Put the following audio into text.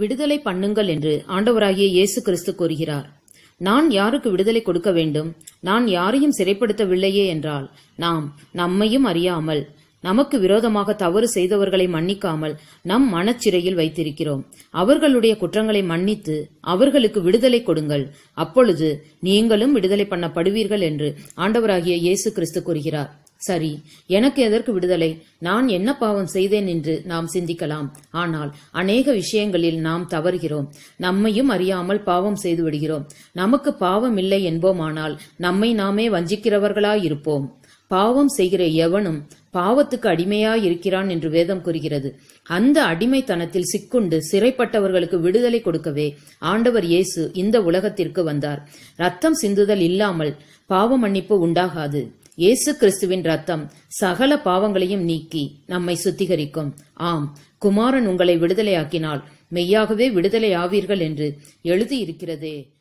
விடுதலை பண்ணுங்கள் என்று ஆண்டவராகிய இயேசு கிறிஸ்து கூறுகிறார். நான் யாருக்கு விடுதலை கொடுக்க வேண்டும்? நான் யாரையும் சிறைப்படுத்தவில்லையே என்றால் நாம் நம்மையும் அறியாமல் நமக்கு விரோதமாக தவறு செய்தவர்களை மன்னிக்காமல் நம் மனச்சிறையில் வைத்திருக்கிறோம். அவர்களுடைய குற்றங்களை மன்னித்து அவர்களுக்கு விடுதலை கொடுங்கள். அப்பொழுது நீங்களும் விடுதலை பண்ணப்படுவீர்கள் என்று ஆண்டவராகிய இயேசு கிறிஸ்து கூறுகிறார். சரி எனக்கு எதற்கு விடுதலை? நான் என்ன பாவம் செய்தேன் என்று நாம் சிந்திக்கலாம். ஆனால் அநேக விஷயங்களில் நாம் தவறுகிறோம். நம்மையும் அறியாமல் பாவம் செய்து விடுகிறோம். நமக்கு பாவம் இல்லை என்போமானால் நம்மை நாமே வஞ்சிக்கிறவர்களாயிருப்போம். பாவம் செய்கிற எவனும் பாவத்துக்கு அடிமையாய் இருக்கிறான் என்று வேதம் கூறுகிறது. அந்த அடிமைத்தனத்தில் சிக்குண்டு சிறைப்பட்டவர்களுக்கு விடுதலை கொடுக்கவே ஆண்டவர் இயேசு இந்த உலகத்திற்கு வந்தார். ரத்தம் சிந்துதல் இல்லாமல் பாவ மன்னிப்பு உண்டாகாது. இயேசு கிறிஸ்துவின் ரத்தம் சகல பாவங்களையும் நீக்கி நம்மை சுத்திகரிக்கும். ஆம் குமாரன் உங்களை விடுதலையாக்கினால் மெய்யாகவே விடுதலை ஆவீர்கள் என்று எழுதியிருக்கிறதே.